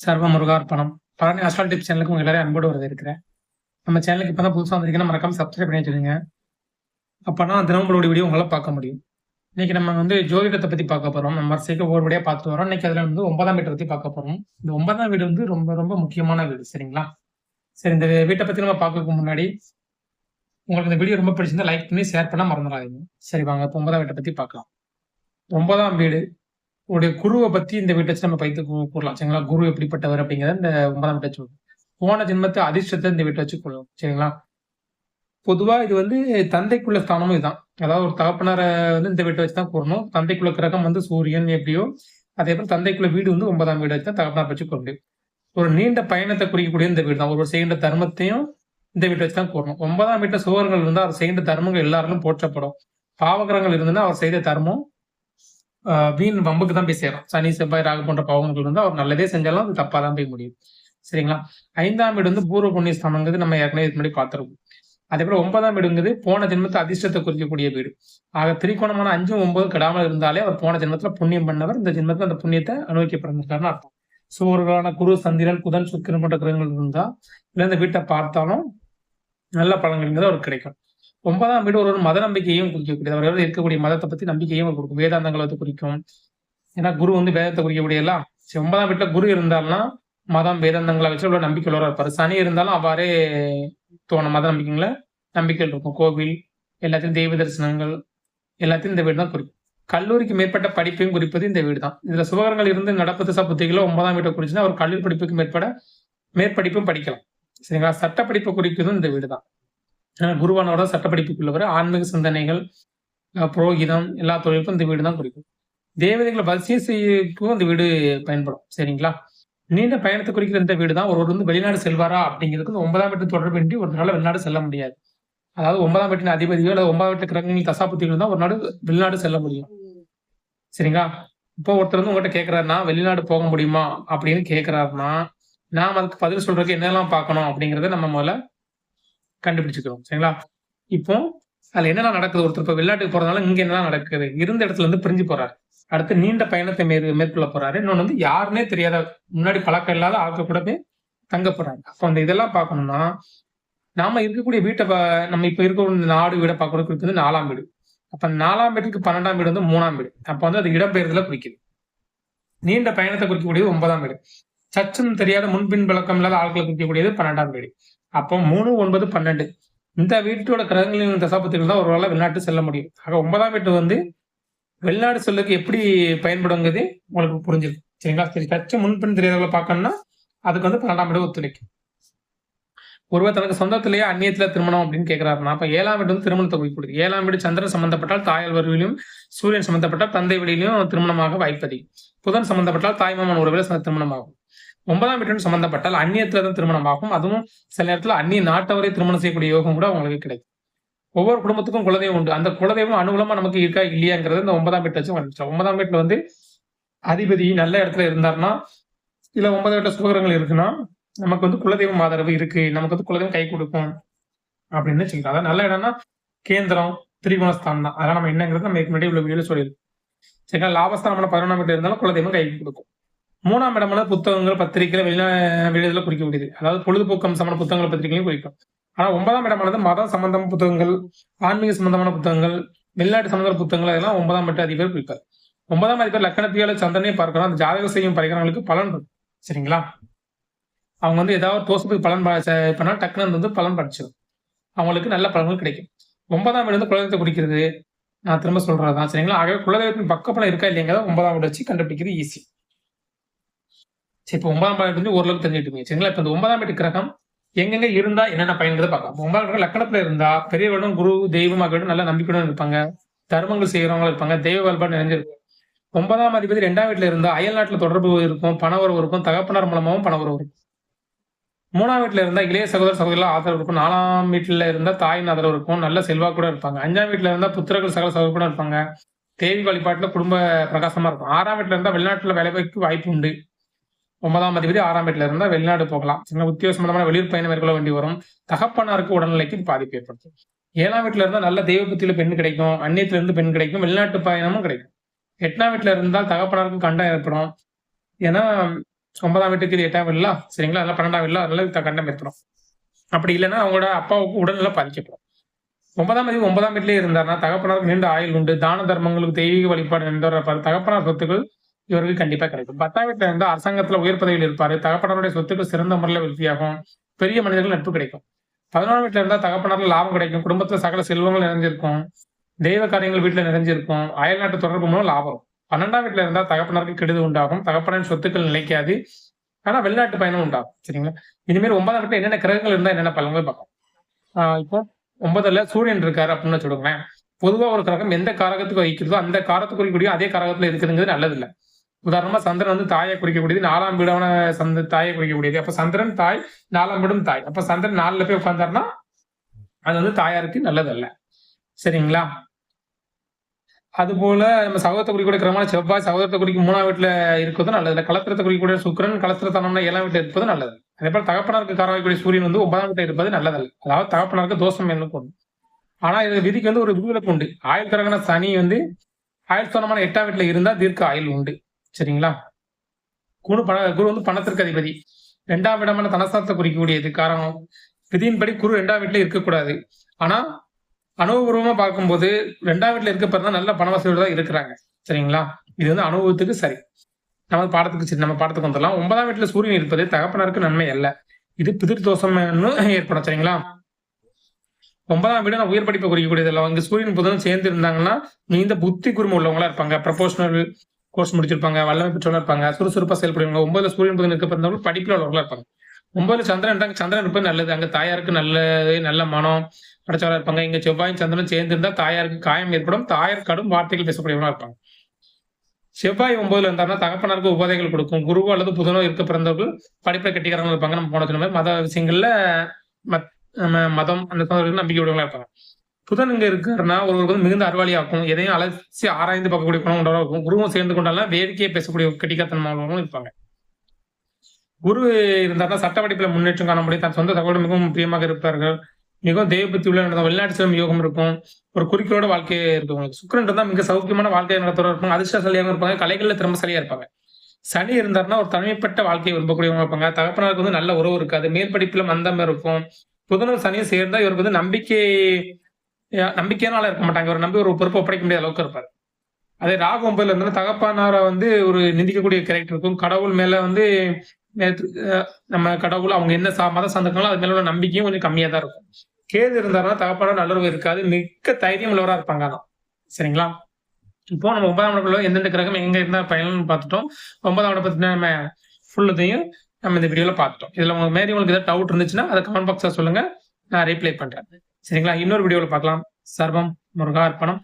சர்வ முருகார்ப்பணம் Palani astral tips சேனலுக்கு உங்க எல்லாரையும் அன்போடு வரவேற்கிறேன். நம்ம சேனலுக்கு இப்போ தான் புதுசாக வந்திருக்கீங்கன்னா மறக்காம சப்ஸ்கிரைப் பண்ணி வச்சுருங்க. அப்போனா தினங்களோட வீடியோ உங்களால் பார்க்க முடியும். இன்னைக்கு நம்ம வந்து ஜோதிடத்தை பற்றி பார்க்க போகிறோம் நம்ம வரிசைக்கு ஒவ்வொரு வீடியோ பார்த்துட்டு வரோம் இன்னைக்கு அதில் வந்து ஒன்பதாம் வீட்டை பற்றி பார்க்க போகிறோம் இந்த ஒன்பதாம் வீடு வந்து ரொம்ப ரொம்ப முக்கியமான வீடு. சரிங்களா? சரி இந்த வீட்டை பற்றி நம்ம பார்க்கறதுக்கு முன்னாடி உங்களுக்கு இந்த வீடியோ ரொம்ப பிடிச்சிருந்தா லைக் பண்ணி ஷேர் பண்ண மறந்துடாதீங்க. சரி வாங்க. இப்போ ஒன்பதாம் வீட்டை பற்றி பார்க்கலாம். ஒன்பதாம் வீடு உங்களுடைய குருவை பத்தி இந்த வீட்டை வச்சு நம்ம பைத்து கூறலாம். சரிங்களா? குரு எப்படிப்பட்டவர் அப்படிங்கிறத இந்த ஒன்பதாம் வீட்டை சொல்லுவோம் போன ஜென்மத்தை அதிர்ஷ்டத்தை இந்த வீட்டை வச்சு கொள்ளும் சரிங்களா? பொதுவா இது வந்து தந்தைக்குள்ள ஸ்தானமும் இதுதான். அதாவது ஒரு தகப்பனாரை வந்து இந்த வீட்டை வச்சு தான் கூறணும். தந்தைக்குள்ள கிரகம் வந்து சூரியன் எப்படியோ. அதே போல தந்தைக்குள்ள வீடு வந்து ஒன்பதாம் வீடு வச்சு தான் தகப்பனார் வச்சு கூற முடியும் ஒரு நீண்ட பயணத்தை குறிக்கக்கூடிய இந்த வீடு தான் ஒரு செய்கின்ற தர்மத்தையும் இந்த வீட்டை வச்சு தான் கூறணும். ஒன்பதாம் வீட்டில் சுவர்கள் இருந்தால் அவர் செய்கின்ற தர்மங்கள் எல்லாரும் போற்றப்படும். பாவகிரகங்கள் இருந்ததுன்னா அவர் செய்த தர்மம் வீண் வம்புக்கு தான் போய் சேரும். சனி செவ்வாய் ராகு போன்ற பாவங்கள் வந்து அவர் நல்லதே செஞ்சாலும் அது தப்பா தான் போய் முடியும். சரிங்களா? ஐந்தாம் வீடு வந்து பூர்வ புண்ணிய ஸ்தானங்கிறது நம்ம ஏற்கனவே இது முன்னாடி பார்த்துருக்கோம். அதே போல ஒன்பதாம் வீடுங்கிறது போன ஜென்மத்தை அதிர்ஷ்டத்தை குறிக்கக்கூடிய வீடு. ஆக திரிகோணமான அஞ்சும் ஒன்பது கெடாமல் இருந்தாலே அவர் போன ஜென்மத்துல புண்ணியம் பண்ணவர். இந்த ஜென்மத்துல அந்த புண்ணியத்தை அனுபவிக்க அர்த்தம். சூரியனான குரு சந்திரன் குதன் சுக்கிரன் போன்ற கிரகங்கள் இருந்தா இல்ல இந்த வீட்டை பார்த்தாலும் நல்ல பலன்கள்ங்கிறது அவருக்கு கிடைக்கும். ஒன்பதாம் வீடு ஒரு ஒரு மத நம்பிக்கையும் குறிக்கக்கூடியது. அவர்கள் இருக்கக்கூடிய மதத்தை பத்தி நம்பிக்கையும் கொடுக்கும். வேதாந்தங்களை வந்து குறிக்கும். ஏன்னா குரு வந்து வேதத்தை குறிக்கக்கூடிய எல்லாம் சரி, ஒன்பதாம் வீட்டுல குரு இருந்தால்னா மதம் வேதாந்தங்களை வச்சு உள்ள நம்பிக்கை இருப்பார் இருப்பாரு. சனி இருந்தாலும் அவ்வாறே தோணும். மத நம்பிக்கைங்கள நம்பிக்கைகள் இருக்கும். கோவில் எல்லாத்தையும் தெய்வ தரிசனங்கள் எல்லாத்தையும் இந்த வீடு தான் குறிக்கும். கல்லூரிக்கு மேற்பட்ட படிப்பையும் குறிப்பது இந்த வீடு தான். இதுல சுபகரங்கள் இருந்து நடப்பு திசா ஒன்பதாம் வீட்டை குறிச்சுன்னா அவர் கல்லூரி படிப்புக்கு மேற்பட மேற்படிப்பும் படிக்கலாம். சரிங்களா? சட்ட படிப்பை குறிப்பதும் இந்த வீடு தான். குருவானோட சட்டப்படிப்புக்குள்ளவர் ஆன்மீக சிந்தனைகள் புரோகிதம் எல்லா தொழிலுக்கும் இந்த வீடு தான் குறிக்கும். தேவதைகளை வரிசை செய்யக்கும் இந்த வீடு பயன்படும் சரிங்களா? நீண்ட பயணத்தை குறிக்கிற இந்த வீடு தான் ஒருவர் வந்து வெளிநாடு செல்வாரா அப்படிங்கிறதுக்கு இந்த ஒன்பதாம் வீட்டு தொடர்பின்றி ஒரு நாள் வெளிநாடு செல்ல முடியாது. அதாவது ஒன்பதாம் வீட்டின் அதிபதியோ அல்லது ஒன்பதாம் வீட்டு கிரகங்கள் தசாபுத்திகள் தான் ஒரு நாடு வெளிநாடு செல்ல முடியும். சரிங்களா? இப்போ ஒருத்தர் வந்து உங்ககிட்ட கேட்கிறாருன்னா வெளிநாடு போக முடியுமா அப்படின்னு கேட்கிறாருன்னா நாம் அதுக்கு பதில் சொல்றதுக்கு என்னெல்லாம் பார்க்கணும் அப்படிங்கறத நம்ம முதல்ல கண்டுபிடிச்சுக்கிறோம். சரிங்களா? இப்போ அதுல என்னென்ன நடக்குது? ஒருத்தர் இப்போ வெளிநாட்டுக்கு போறதுனால இங்க என்னெல்லாம் நடக்குது? இருந்த இடத்துல இருந்து பிரிஞ்சு போறாரு. அடுத்து நீண்ட பயணத்தை மேற் மேற்கொள்ள போறாரு. இன்னொன்னு வந்து யாருன்னே தெரியாத முன்னாடி பழக்கம் இல்லாத ஆட்கள் கூட போய் தங்க போறாங்க. அப்போ அந்த இதெல்லாம் பார்க்கணும்னா நாம இருக்கக்கூடிய வீட்டை நம்ம இப்ப இருக்க நாடு வீடை பார்க்கறதுக்கு வந்து நாலாம் வீடு. அப்ப நாலாம் வீட்டுக்கு பன்னெண்டாம் வீடு வந்து மூணாம் வீடு. அப்ப வந்து அது இடம்பெயர்தல குறிக்குது. நீண்ட பயணத்தை குறிக்கக்கூடியது ஒன்பதாம் வீடு. சச்சும் தெரியாத முன்பின் பழக்கம் இல்லாத ஆட்களை குறிக்கக்கூடியது பன்னெண்டாம் வீடு. அப்போ மூணு ஒன்பது பன்னெண்டு. இந்த வீட்டோட கிரகங்களின் தசாபத்திகள் தான் ஒரு வெளிநாட்டு செல்ல முடியும். ஆக ஒன்பதாம் வீட்டு வந்து வெளிநாடு செல்லுக்கு எப்படி பயன்படுங்கிறது உங்களுக்கு புரிஞ்சிருக்கு சரிங்களா? சரி சச்சு முன்பின் தெரியாதவங்களை பார்க்கணும்னா அதுக்கு வந்து பன்னெண்டாம் வீடு ஒத்துழைக்கும். ஒருவர் தனக்கு சொந்தத்திலேயே அந்நியத்துல திருமணம் அப்படின்னு கேட்கிறாருன்னா அப்ப ஏழாம் வீடு வந்து திருமணத்தை குறிப்பிடுது ஏழாம் வீடு சந்திரன் சம்பந்தப்பட்டால் தாயால் வருவிலும் சூரியன் சம்பந்தப்பட்டால் தந்தை வெளியிலும் திருமணமாக வாய்ப்பதி புதன் சம்பந்தப்பட்டால் தாய்மாமன் உறவில் திருமணமாகும். ஒன்பதாம் வீட்டுடன் சம்பந்தப்பட்டால் அந்நியத்துல தான் திருமணம் ஆகும். அதுவும் சில நேரத்துல அந்நிய நாட்டவரை திருமணம் செய்யக்கூடிய யோகம் கூட அவங்களுக்கு கிடைக்கும். ஒவ்வொரு குடும்பத்துக்கும் குலதெய்வம் உண்டு. அந்த குலதெய்வம் அனுகூலமா நமக்கு இருக்கா இல்லையாங்கிறது இந்த ஒன்பதாம் வீட்டை வச்சு வந்துச்சு ஒன்பதாம் வீட்டுல வந்து அதிபதி நல்ல இடத்துல இருந்தாருன்னா இல்ல ஒன்பதாம் வீட்டுல சுகரங்கள் இருக்குன்னா நமக்கு வந்து குலதெய்வம் ஆதரவு இருக்கு. நமக்கு வந்து குலதெய்வம் கை கொடுக்கும் அப்படின்னு வச்சுக்கலாம் அதான் நல்ல இடம்னா கேந்திரம் திரிகோணஸ்தானம் தான். அதெல்லாம் நம்ம என்னங்கிறது நம்ம முன்னாடி உள்ள வீடியோ சொல்லியிருக்கோம். சரிங்களா? லாபஸ்தானம் பதினொன்றாம் வீட்டுல இருந்தாலும் குலதெய்வம் கை கொடுக்கும். மூணாம் இடமான புத்தகங்கள் பத்திரிகைகள் வெளிநா வெளியில குறிக்கக்கூடியது அதாவது பொழுதுபோக்கு அம்சமான புத்தகங்கள் பத்திரிகையும் குறிக்கும். ஆனா ஒன்பதாம் இடமானது மதம் சம்பந்தமான புத்தகங்கள் ஆன்மீக சம்பந்தமான புத்தகங்கள் வெளிநாட்டு சம்பந்தமான புத்தகங்கள் அதெல்லாம் ஒன்பதாம் வீட்டு அதிபர் குறிப்பார். ஒன்பதாம் அதிபர் லக்கணத்தியால சந்தனையை பார்க்கணும் அந்த ஜாதகம் செய்யும் பரிகாரங்களுக்கு பலன் இருக்கும். சரிங்களா? அவங்க வந்து ஏதாவது தோசத்துக்கு பலன் ப- பண்ணா டக்குனு வந்து பலன் படிச்சிடும் அவங்களுக்கு நல்ல பலன்கள் கிடைக்கும். ஒன்பதாம் இடம் வந்து குலதெய்வத்தை குறிக்கிறது. நான் திரும்ப சொல்றதுதான். சரிங்களா? ஆகவே குலதெய்வத்தின் பக்கப்பலம் இருக்கா இல்லைங்கிறத ஒன்பதாம் இடம் வச்சு கண்டுபிடிக்கிறது ஈஸி சரி இப்போ ஒன்பதாம் வீடு வந்து ஓரளவுக்கு தெரிஞ்சுட்டு சரிங்களா? இப்போ இந்த ஒன்பதாம் வீட்டு கிரகம் எங்கெங்க இருந்தா என்னென்ன பயன்கிறத பார்க்கலாம். ஒன்பதாம் வீடு லக்கணத்துல இருந்தா பெரியவர்களும் குரு தெய்வமாக நல்ல நம்பிக்கையுடன் இருப்பாங்க. தர்மங்கள் செய்யறவங்க இருப்பாங்க. தெய்வ வழிபாடு நிறைஞ்சிருக்கும் ஒன்பதாம் அதிபதி ரெண்டாம் வீட்டுல இருந்தா அயல் நாட்டுல தொடர்பு இருக்கும் பண உறவு இருக்கும் தகப்பனார் மூலமாகவும் பண உறவு இருக்கும். மூணாம் வீட்டுல இருந்தா இளைய சகோதர சகோதரிகள் ஆதரவு இருக்கும். நாலாம் வீட்டுல இருந்தா தாயின் ஆதரவு இருக்கும். நல்ல செல்வாக்கூட இருப்பாங்க. அஞ்சாம் வீட்டுல இருந்தா புத்திரர்கள் சகல சகோதரம் இருப்பாங்க. தேவி வழிபாட்டுல குடும்ப பிரகாசமா இருக்கும். ஆறாம் வீட்டுல இருந்தா வெளிநாட்டுல வேலைவாய்ப்பு வாய்ப்பு உண்டு. ஒன்பதாம் அதிபதி ஆறாம் வீட்டில் இருந்தா வெளிநாடு போகலாம். சின்ன உத்தியோக சம்பந்தமான வெளியூர் பயணம் மேற்கொள்ள வேண்டி வரும். தகப்பனாருக்கு உடல்நிலைக்கு பாதிப்பு ஏற்படுத்தும். ஏழாம் வீட்டுல இருந்தா நல்ல தெய்வ புத்தியில பெண் கிடைக்கும். அந்நியத்துல இருந்து பெண் கிடைக்கும். வெளிநாட்டு பயணமும் கிடைக்கும். எட்டாம் வீட்டுல இருந்தால் தகப்பனாருக்கு கண்டம் ஏற்படும். ஏன்னா ஒன்பதாம் வீட்டுக்கு இது எட்டாம் இல்லா? சரிங்களா? அதெல்லாம் பன்னெண்டாம் வீடுல அதெல்லாம் கண்டம் ஏற்படும். அப்படி இல்லைன்னா அவங்களோட அப்பாவுக்கு உடல்நிலை பாதிக்கப்படும். ஒன்பதாம் தேதி ஒன்பதாம் வீட்டிலே இருந்தாருன்னா தகப்பனாருக்கு நீண்ட ஆயுள் உண்டு. தான தர்மங்களுக்கு தெய்வீக வழிபாடு நின்றவர் தகப்பனார் சொத்துக்கள் இவருக்கு கண்டிப்பா கிடைக்கும். பத்தாம் வீட்டுல இருந்தா அரசாங்கத்துல உயர் பதவியில் இருப்பாரு. தகப்பனருடைய சொத்துக்கு சிறந்த முறையில் விருத்தியாகும் பெரிய மனிதர்கள் நட்பு கிடைக்கும். பதினோராம் வீட்டுல இருந்தா தகப்பனர்ல லாபம் கிடைக்கும். குடும்பத்துல சகல செல்வங்கள் நிறைஞ்சிருக்கும். தெய்வ காரியங்கள் வீட்டுல நிறைஞ்சிருக்கும். அயல்நாட்டு தொடர்பு மூலம் லாபம் பன்னெண்டாம் வீட்டுல இருந்தா தகப்பனருக்கு கெடுது உண்டாகும். தகப்பனின் சொத்துக்கள் நிலைக்காது. ஆனா வெளிநாட்டு பயணம் உண்டாகும். சரிங்களா? இனிமேல் ஒன்பதாம் வீட்டுல என்னென்ன கிரகங்கள் இருந்தா என்னென்ன பலன்கள் பார்க்கலாம் ஆஹ் இப்போ ஒன்பதுல சூரியன் இருக்காரு அப்படின்னு வச்சுக்கோங்களேன். பொதுவா ஒரு கிரகம் எந்த காரகத்துக்கு வகிக்கிறதோ அந்த காரத்துக்கு குறிக்கூடிய அதே காரகத்துல இருக்குதுங்கிறது நல்லது இல்லை உதாரணமா சந்திரன் வந்து தாயை குறிக்கக்கூடியது நாலாம் வீடான சந்த தாயை குறிக்கக்கூடியது. அப்ப சந்திரன் தாய் நாலாம் வீடும் தாய். அப்ப சந்திரன் நாலுல போய் உட்காந்தாருன்னா அது வந்து தாயாருக்கு நல்லதல்ல. சரிங்களா? அது போல நம்ம சகோதரத்தை குறிக்கூடிய கிரமமான செவ்வாய் சகோதரத்தை குறிக்கும் மூணாம் வீட்டுல இருக்கிறது நல்லது. கலத்திரத்தை குறிக்கக்கூடிய சுக்கிரன் கலத்திரத்தனம்னா ஏழாம் வீட்டுல இருப்பது நல்லது. அதே போல தகப்பனாருக்கு காரவாய்க்கூடிய சூரியன் வந்து ஒன்பதாம் வீட்டுல இருப்பது நல்லதல்ல. அதாவது தகப்பனாருக்கு தோஷம் என்ன கொண்டு? ஆனா இது விதிக்கு வந்து ஒரு விதிவிலக்கு உண்டு. ஆயுள் கிரகண சனி வந்து ஆயுள் தோணமான எட்டாம் வீட்டுல இருந்தா தீர்க்க ஆயுள் உண்டு. சரிங்களா? குரு பண குரு வந்து பணத்திற்கு அதிபதி. ரெண்டாம் இடமான தனசாரத்தை குறிக்கக்கூடியது காரணம். விதியின்படி குரு ரெண்டாம் வீட்டுல இருக்கக்கூடாது. ஆனா அனுபவபூர்வமா பார்க்கும்போது ரெண்டாம் வீட்டுல இருக்க பிறந்தா நல்ல பண வசதியோட தான் இருக்கிறாங்க. சரிங்களா? இது வந்து அனுபவத்துக்கு சரி. நம்ம பாடத்துக்கு சரி நம்ம பாடத்துக்கு வந்துடலாம். ஒன்பதாம் வீட்டுல சூரியன் இருப்பது தகப்பனருக்கு நன்மை அல்ல. இது பிதிர் தோஷம் ஏற்படும் சரிங்களா? ஒன்பதாம் வீடு உயர் படிப்பை குறிக்கக்கூடியது இல்லை. அங்க சூரியன் புதனும் சேர்ந்து இருந்தாங்கன்னா நீண்ட புத்தி குருமம் உள்ளவங்களா இருப்பாங்க. ப்ரொபோஷனல் கோர்ஸ் முடிச்சிருப்பாங்க வல்லமை பெற்றவங்களா இருப்பாங்க சுறுசுறுப்பா செயல்படுவாங்க. ஒன்பதுல சூரியன் புதன் இருக்க பிறந்தவங்க படிப்புல உள்ளவங்களா இருப்பாங்க. ஒன்பதுல சந்திரன் இருந்தாங்க சந்திரன் இருப்பது நல்லது. அங்க தாயாருக்கு நல்லது நல்ல மனம் படைச்சவரா இருப்பாங்க. இங்க செவ்வாயும் சந்திரன் சேர்ந்து இருந்தா தாயாருக்கு காயம் ஏற்படும் தாயார் கடும் வார்த்தைகள் பேசக்கூடியவங்களா இருப்பாங்க. செவ்வாய் ஒன்பதுல இருந்தாருன்னா தகப்பனாருக்கு உபாதைகள் கொடுக்கும். குருவோ அல்லது புதனோ இருக்க பிறந்தவர்கள் படிப்பை கட்டிக்கிறவங்க இருப்பாங்க. நம்ம போன சொன்ன மாதிரி மத விஷயங்கள்ல மத் நம்ம மதம் அந்த நம்பிக்கை உடையவங்களா இருப்பாங்க. புதன் இங்க இருக்காருன்னா ஒருவருக்கு வந்து மிகுந்த அறிவாளியாக்கும் எதையும் அலசி ஆராய்ந்து பார்க்கக்கூடிய குணம் கொண்டவராக இருக்கும். குருவும் சேர்ந்து கொண்டாலும் வேடிக்கையை பேசக்கூடிய கட்டிக்காத்தனமானவர்களும் இருப்பாங்க. குரு இருந்தாருன்னா சட்ட படிப்பில் முன்னேற்றம் காண முடியும். தன் சொந்த சகோதரர் மிகவும் பிரியமாக இருப்பார்கள். மிகவும் தெய்வபத்தி உள்ள நடந்த வெளிநாட்டு செல்லும் யோகம் இருக்கும். ஒரு குறிக்கோட வாழ்க்கையே இருக்கும். சுக்கரன் இருந்தால் மிக சௌக்கியமான வாழ்க்கையை நடத்துறவங்க இருப்பாங்க. அதிர்ஷ்டசாலியாக இருப்பாங்க. கலைகள்ல திறமசாலியா இருப்பாங்க. சனி இருந்தாருன்னா ஒரு தனிமைப்பட்ட வாழ்க்கையை விரும்பக்கூடியவங்க இருப்பாங்க. தகப்பனாருக்கு வந்து நல்ல உறவு இருக்காது. மேற்படிப்புல மந்தம் இருக்கும். புதனும் சனியும் சேர்ந்தா இவருக்கு வந்து நம்பிக்கை நம்பிக்கையானால இருக்க மாட்டாங்க. ஒரு நம்பி ஒரு பொறுப்பு ஒப்படைக்க முடியாத அளவுக்கு இருப்பார். அதே ராகு ஒன்பதுல இருந்தாலும் தகப்பனார வந்து ஒரு நிந்திக்கக்கூடிய கேரக்டர் இருக்கும். கடவுள் மேல வந்து நம்ம கடவுள் அவங்க என்ன சா மத சார்ந்திருக்காங்களோ அது மேல உள்ள நம்பிக்கையும் கொஞ்சம் கம்மியா தான் இருக்கும். கேது இருந்தாருன்னா தகப்பான நல்லுறவு இருக்காது. மிக்க தைரியம் உள்ளவரா இருப்பாங்க அதான் சரிங்களா? இப்போ நம்ம ஒன்பதாம் இடத்துல எந்தெந்த கிரகம் எங்க இருந்தா பயணம்னு பார்த்துட்டோம். ஒன்பதாம் இடம் பத்தின நம்ம ஃபுல்லதையும் நம்ம இந்த வீடியோல பார்த்துட்டோம். இதுல உங்களுக்கு மேரி உங்களுக்கு ஏதாவது டவுட் இருந்துச்சுன்னா அதை கமெண்ட் பாக்ஸா சொல்லுங்க. நான் ரீப்ளை பண்றேன். சரிங்களா? இன்னொரு வீடியோவில் பார்க்கலாம். சர்வம் முருகா அர்ப்பணம்.